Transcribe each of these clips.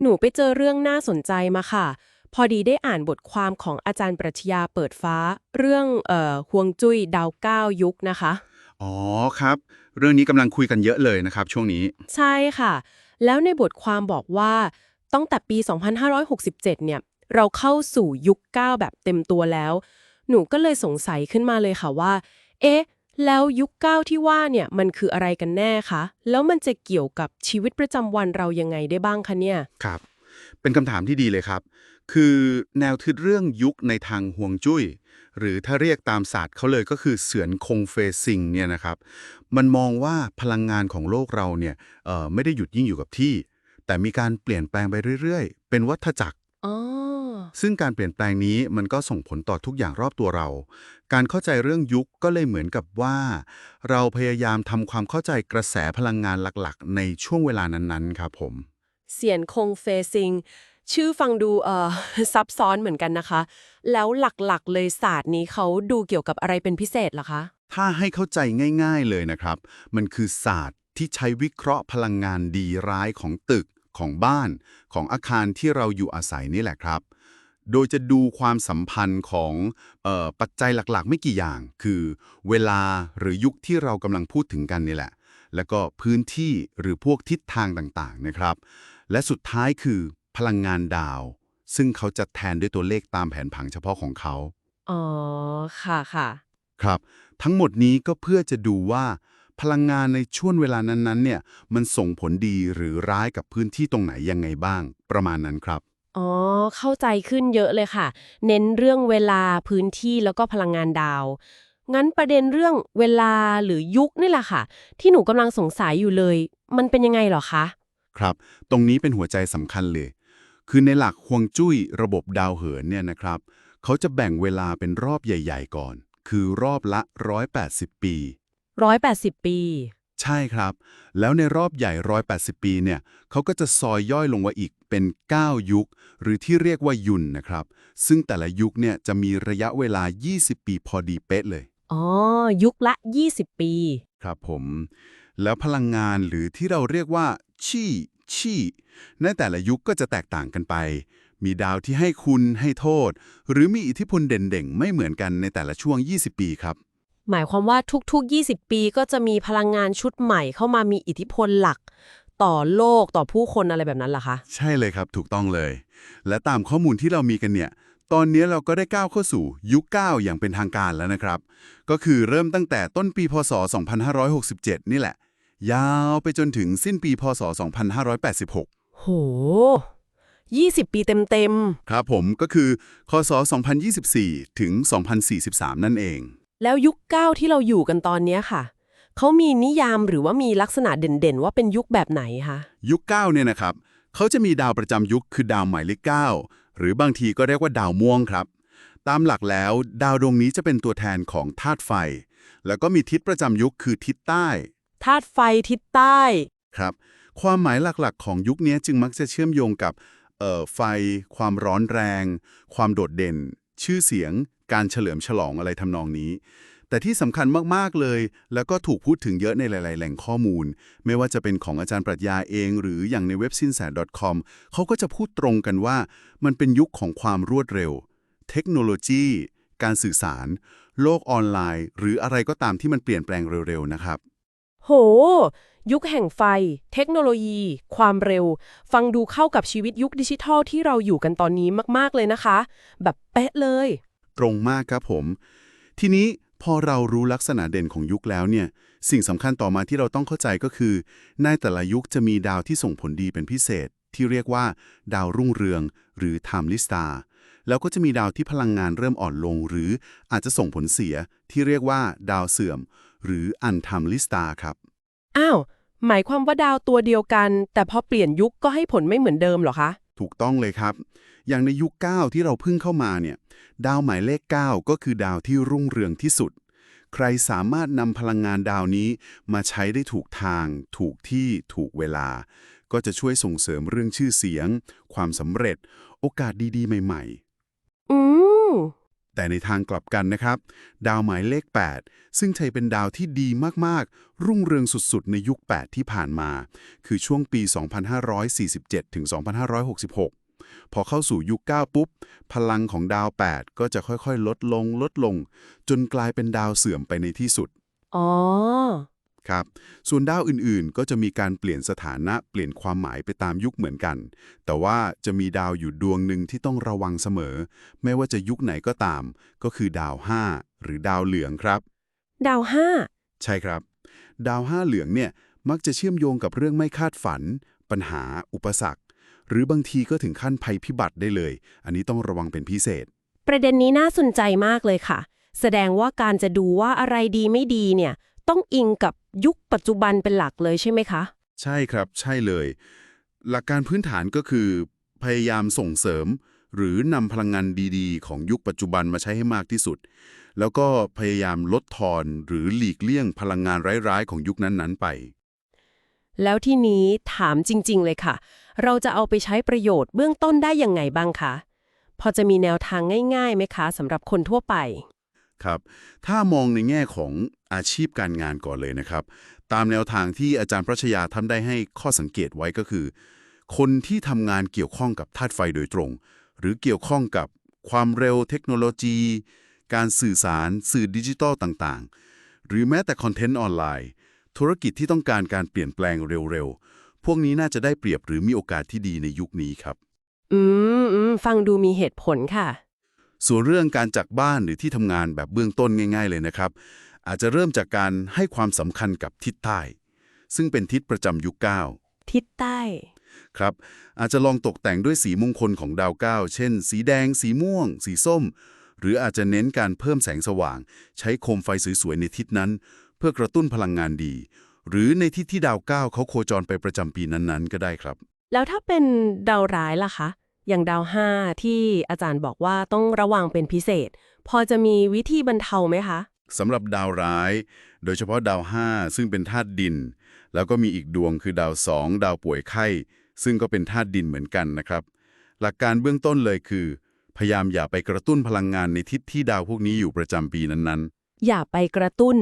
หนูไปเจอเรื่องน่าสนใจมาค่ะ พอดีได้อ่านบทความของอาจารย์ปรัชญาเปิดฟ้า เรื่องเอ่อฮวงจุ้ยดาวเก้ายุคนะคะ อ๋อครับ เรื่องนี้กำลังคุยกันเยอะเลยนะครับ ช่วงนี้ ใช่ค่ะ แล้วในบทความบอกว่าตั้งแต่ปี 2567 เนี่ย เราเข้าสู่ยุค 9 แบบเต็มตัวแล้ว หนูก็เลยสงสัยขึ้นมาเลยค่ะว่า เอ๊ะ แล้วยุค9ที่ว่าเนี่ยมันคืออะไรกันแน่คะ แล้วมันจะเกี่ยวกับชีวิตประจำวันเรายังไงได้บ้างคะเนี่ย ครับ เป็นคำถามที่ดีเลยครับ คือแนวคิดเรื่องยุคในทางห่วงจุ้ย หรือถ้าเรียกตามศาสตร์เขาเลยก็คือเสือนคงเฟซิงเนี่ยนะครับ มันมองว่าพลังงานของโลกเราเนี่ยเอ่อไม่ได้หยุดยิ่งอยู่กับที่ แต่มีการเปลี่ยนแปลงไปเรื่อย ๆ เป็นวัฏจักร อ๋อ ซึ่งการเปลี่ยนแปลงนี้มันก็ส่งผลต่อทุกอย่างรอบตัวเรา การเข้าใจเรื่องยุคก็เลยเหมือนกับว่า เราพยายามทำความเข้าใจกระแสพลังงานหลักๆ ในช่วงเวลานั้นๆ ครับผม เสียนคงเฟซิง ชื่อฟังดูเอ่อซับซ้อนเหมือนกันนะคะ แล้วหลักๆ เลยศาสตร์นี้เขาดูเกี่ยวกับอะไรเป็นพิเศษเหรอคะ ถ้าให้เข้าใจง่าย ๆ เลยนะครับ มันคือศาสตร์ที่ใช้วิเคราะห์พลังงานดีร้ายของตึก ของบ้าน ของอาคารที่เราอยู่อาศัยนี่แหละครับ โดยจะดูความสัมพันธ์ของเออปัจจัยหลักๆ ไม่กี่อย่าง คือเวลาหรือยุคที่เรากำลังพูดถึงกันนี่แหละ แล้วก็พื้นที่หรือพวกทิศทางต่างๆนะครับ และสุดท้ายคือพลังงานดาว ซึ่งเขาจะแทนด้วยตัวเลขตามแผนผังเฉพาะของเขา อ๋อ ค่ะค่ะ ครับ ทั้งหมดนี้ก็เพื่อจะดูว่า พลังงานในช่วงเวลานั้นๆเนี่ย มันส่งผลดีหรือร้ายกับพื้นที่ตรงไหนยังไงบ้าง ประมาณนั้นครับ อ๋อ เข้าใจขึ้นเยอะเลยค่ะ เน้นเรื่องเวลาพื้นที่แล้วก็พลังงานดาว งั้นประเด็นเรื่องเวลาหรือยุคนี่แหละค่ะ ที่หนูกำลังสงสัยอยู่เลย มันเป็นยังไงเหรอคะ ครับ ตรงนี้เป็นหัวใจสำคัญเลย คือในหลักฮวงจุ้ยระบบดาวเหินเนี่ยนะครับ เขาจะแบ่งเวลาเป็นรอบใหญ่ ๆ ก่อน คือรอบละ 180 ปี 180 ปี ใช่ครับ แล้วในรอบใหญ่ 180 ปีเนี่ยเขาก็จะซอยย่อยลงมาอีกเป็น 9 ยุค หรือที่เรียกว่ายุนนะครับ ซึ่งแต่ละยุคเนี่ยจะมีระยะเวลา 20 ปีพอดีเป๊ะเลย อ๋อ ยุคละ 20 ปี ครับผม แล้วพลังงานหรือที่เราเรียกว่าชี่ชี่ในแต่ละยุคก็จะแตกต่างกันไป มีดาวที่ให้คุณให้โทษ หรือมีอิทธิพลเด่นๆ ไม่เหมือนกันในแต่ละช่วง 20 ปีครับ หมายความว่าทุกๆ 20 ปีก็จะมีพลังงานชุดใหม่เข้ามามีอิทธิพลหลัก ต่อโลกต่อผู้คนอะไรแบบนั้นเหรอคะ ใช่เลยครับถูกต้องเลย และตามข้อมูลที่เรามีกันเนี่ย ตอนนี้เราก็ได้ก้าวเข้าสู่ยุค 9 อย่างเป็นทางการแล้วนะครับ ก็คือเริ่มตั้งแต่ต้นปีพศ 2567 นี่แหละ ยาวไปจนถึงสิ้นปีพศ 2586 โห 20 ปีเต็มครับผมก็คือคศ 2024 ถึง 2043 นั่นเองๆ แล้วยุค9ที่เราอยู่กันตอนเนี้ยค่ะ เขามีนิยามหรือว่ามีลักษณะเด่นๆ ว่าเป็นยุคแบบไหนคะ ยุค9เนี่ยนะครับ เขาจะมีดาวประจำยุคคือดาวหมายเลข9หรือบางทีก็เรียกว่าดาวม่วงครับ ตามหลักแล้ว ดาวดวงนี้จะเป็นตัวแทนของธาตุไฟ แล้วก็มีทิศประจำยุคคือทิศใต้ธาตุไฟทิศใต้ครับ ความหมายหลักๆ ของยุคนี้จึงมักจะเชื่อมโยงกับเอ่อไฟ ความร้อนแรง ความโดดเด่น ชื่อเสียง การเฉลิมฉลองอะไรทำนองนี้ แต่ที่สำคัญมากๆเลย แล้วก็ถูกพูดถึงเยอะในหลาย ๆ แหล่งข้อมูล ไม่ว่าจะเป็นของอาจารย์ปรัชญาเอง หรืออย่างในเว็บ s i n s a .com เขาก็จะพูดตรงกันว่า มันเป็นยุคของความรวดเร็ว เทคโนโลยี การสื่อสาร โลกออนไลน์ หรืออะไรก็ตามที่มันเปลี่ยนแปลงเร็ว ๆ นะครับ โห ยุคแห่งไฟ เทคโนโลยี ความเร็ว ฟังดูเข้ากับชีวิตยุคดิจิทัลที่เราอยู่กันตอนนี้มาก ๆ เลยนะคะ แบบเป๊ะเลย ตรงมากครับผม ทีนี้พอเรารู้ลักษณะเด่นของยุคแล้วเนี่ย สิ่งสำคัญต่อมาที่เราต้องเข้าใจก็คือ ในแต่ละยุคจะมีดาวที่ส่งผลดีเป็นพิเศษ ที่เรียกว่า ดาวรุ่งเรือง หรือ Time l i s t a r แล้วก็จะมีดาวที่พลังงานเริ่มอ่อนลง หรืออาจจะส่งผลเสีย ที่เรียกว่า ดาวเสื่อม หรือ Untime l i s t a r ครับ อ้าว หมายความว่าดาวตัวเดียวกัน แต่พอเปลี่ยนยุคก็ให้ผลไม่เหมือนเดิมเหรอคะ ถูกต้องเลยครับ อย่างในยุค 9 ที่เราเพิ่งเข้ามาเนี่ย ดาวหมายเลข 9 ก็คือดาวที่รุ่งเรืองที่สุด ใครสามารถนำพลังงานดาวนี้มาใช้ได้ถูกทาง ถูกที่ ถูกเวลา ก็จะช่วยส่งเสริมเรื่องชื่อเสียง ความสำเร็จ โอกาสดีๆ ใหม่อืม แต่ในทางกลับกันนะครับ ดาวหมายเลข 8 ซึ่งใช้เป็นดาวที่ดีมากๆ รุ่งเรืองสุดๆ ในยุค 8 ที่ผ่านมา คือช่วงปี 2547 ถึง 2566 พอเข้าสู่ยุค 9 ปุ๊บ พลังของดาว 8 ก็จะค่อยๆ ลดลงลดลง จนกลายเป็นดาวเสื่อมไปในที่สุด อ๋อ ครับ ส่วนดาวอื่นๆ ก็จะมีการเปลี่ยนสถานะเปลี่ยนความหมายไปตามยุคเหมือนกัน แต่ว่าจะมีดาวอยู่ดวงหนึ่งที่ต้องระวังเสมอ ไม่ว่าจะยุคไหนก็ตาม ก็คือดาว5หรือดาวเหลืองครับ ดาวห้าใช่ครับ ดาวห้าเหลืองเนี่ยมักจะเชื่อมโยงกับเรื่องไม่คาดฝัน ปัญหา อุปสรรค หรือบางทีก็ถึงขั้นภัยพิบัติได้เลย อันนี้ต้องระวังเป็นพิเศษ ประเด็นนี้น่าสนใจมากเลยค่ะ แสดงว่าการจะดูว่าอะไรดีไม่ดีเนี่ย ต้องอิงกับยุคปัจจุบันเป็นหลักเลยใช่ไหมคะ ใช่ครับใช่เลย หลักการพื้นฐานก็คือ พยายามส่งเสริม หรือนำพลังงานดีๆ ของยุคปัจจุบันมาใช้ให้มากที่สุด แล้วก็พยายามลดทอนหรือหลีกเลี่ยงพลังงานร้ายๆ ของยุคนั้นๆไป แล้วที่นี้ถามจริง ๆ เลยค่ะ เราจะเอาไปใช้ประโยชน์เบื้องต้นได้ยังไงบ้างคะพอจะมีแนวทางง่ายๆไหมคะสำหรับคนทั่วไป ครับ ถ้ามองในแง่ของอาชีพการงานก่อนเลยนะครับ ตามแนวทางที่อาจารย์พระชยาท่านได้ให้ข้อสังเกตไว้ก็คือ คนที่ทำงานเกี่ยวข้องกับธาตุไฟโดยตรง หรือเกี่ยวข้องกับความเร็วเทคโนโลยี การสื่อสาร สื่อดิจิทัลต่างๆ หรือแม้แต่คอนเทนต์ออนไลน์ ธุรกิจที่ต้องการการเปลี่ยนแปลงเร็วๆ พวกนี้น่าจะได้เปรียบหรือมีโอกาสที่ดีในยุคนี้ครับ อืมฟังดูมีเหตุผลค่ะ ส่วนเรื่องการจากบ้านหรือที่ทำงานแบบเบื้องต้นง่าย ๆ เลยนะครับ อาจจะเริ่มจากการให้ความสำคัญกับทิศใต้ ซึ่งเป็นทิศประจำยุคเก้าทิศใต้ ครับ อาจจะลองตกแต่งด้วยสีมงคลของดาวเก้าเช่น สีแดง สีม่วง สีส้ม หรืออาจจะเน้นการเพิ่มแสงสว่าง ใช้โคมไฟสวยๆในทิศนั้น เพื่อกระตุ้นพลังงานดี หรือในทิศที่ดาวเก้าเขาโคจรไปประจำปีนั้นๆ ก็ได้ครับ แล้วถ้าเป็นดาวร้ายล่ะคะ อย่างดาวห้าที่อาจารย์บอกว่าต้องระวังเป็นพิเศษ พอจะมีวิธีบรรเทาไหมคะสำหรับดาวร้าย โดยเฉพาะดาว 5 ซึ่งเป็นธาตุดิน แล้วก็มีอีกดวงคือดาว2ดาวป่วยไข้ ซึ่งก็เป็นธาตุดินเหมือนกันนะครับ หลักการเบื้องต้นเลยคือ พยายามอย่าไปกระตุ้นพลังงานในทิศที่ดาวพวกนี้อยู่ประจำปีนั้นอย่าไปกระตุ้น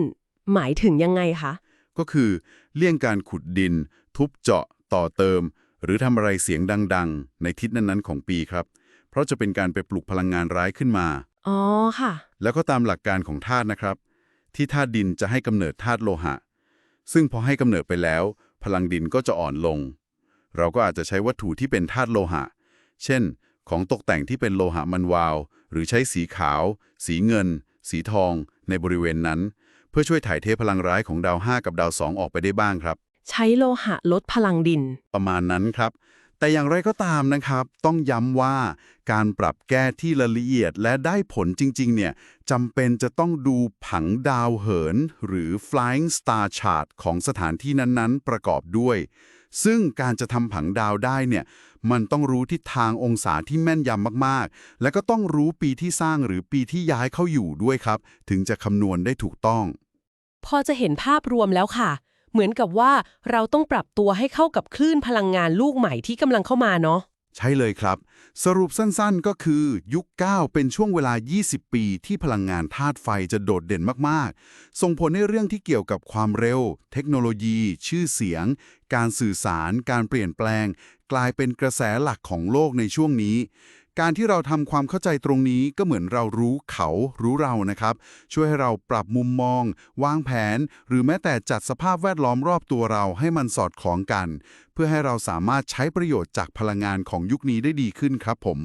หมายถึงยังไงคะๆก็คือเลี่ยงการขุดดิน ทุบเจาะต่อเติม หรือทำอะไรเสียงดังๆ ในทิศนั้นๆของปีครับ เพราะจะเป็นการไปปลุกพลังงานร้ายขึ้นมา อ๋อค่ะ แล้วก็ตามหลักการของธาตุนะครับ ที่ธาตุดินจะให้กำเนิดธาตุโลหะ ซึ่งพอให้กำเนิดไปแล้ว พลังดินก็จะอ่อนลง เราก็อาจจะใช้วัตถุที่เป็นธาตุโลหะ เช่น ของตกแต่งที่เป็นโลหะมันวาว หรือใช้สีขาว สีเงิน สีทอง ในบริเวณนั้น เพื่อช่วยถ่ายเทพลังร้ายของดาว 5 กับดาว 2 ออกไปได้บ้างครับ ใช้โลหะลดพลังดิน ประมาณนั้นครับ แต่อย่างไรก็ตามนะครับ ต้องย้ำว่าการปรับแก้ที่ละเอียดและได้ผลจริง ๆ เนี่ยจำเป็นจะต้องดูผังดาวเหิน หรือ flying star chart ของสถานที่นั้นๆ ประกอบด้วย ซึ่งการจะทำผังดาวได้เนี่ยมันต้องรู้ทิศทางองศาที่แม่นยำมากๆ และก็ต้องรู้ปีที่สร้างหรือปีที่ย้ายเข้าอยู่ด้วยครับ ถึงจะคำนวณได้ถูกต้อง พอจะเห็นภาพรวมแล้วค่ะ เหมือนกับว่าเราต้องปรับตัวให้เข้ากับคลื่นพลังงานลูกใหม่ที่กำลังเข้ามาเนาะ ใช่เลยครับ สรุปสั้นๆก็คือยุค 9 เป็นช่วงเวลา 20 ปีที่พลังงานธาตุไฟจะโดดเด่นมากๆ ส่งผลในเรื่องที่เกี่ยวกับความเร็ว เทคโนโลยี ชื่อเสียง การสื่อสาร การเปลี่ยนแปลง กลายเป็นกระแสหลักของโลกในช่วงนี้ การที่เราทำความเข้าใจตรงนี้ก็เหมือนเรารู้เขารู้เรานะครับ ช่วยให้เราปรับมุมมอง วางแผน หรือแม้แต่จัดสภาพแวดล้อมรอบตัวเราให้มันสอดคล้องกัน เพื่อให้เราสามารถใช้ประโยชน์จากพลังงานของยุคนี้ได้ดีขึ้นครับผม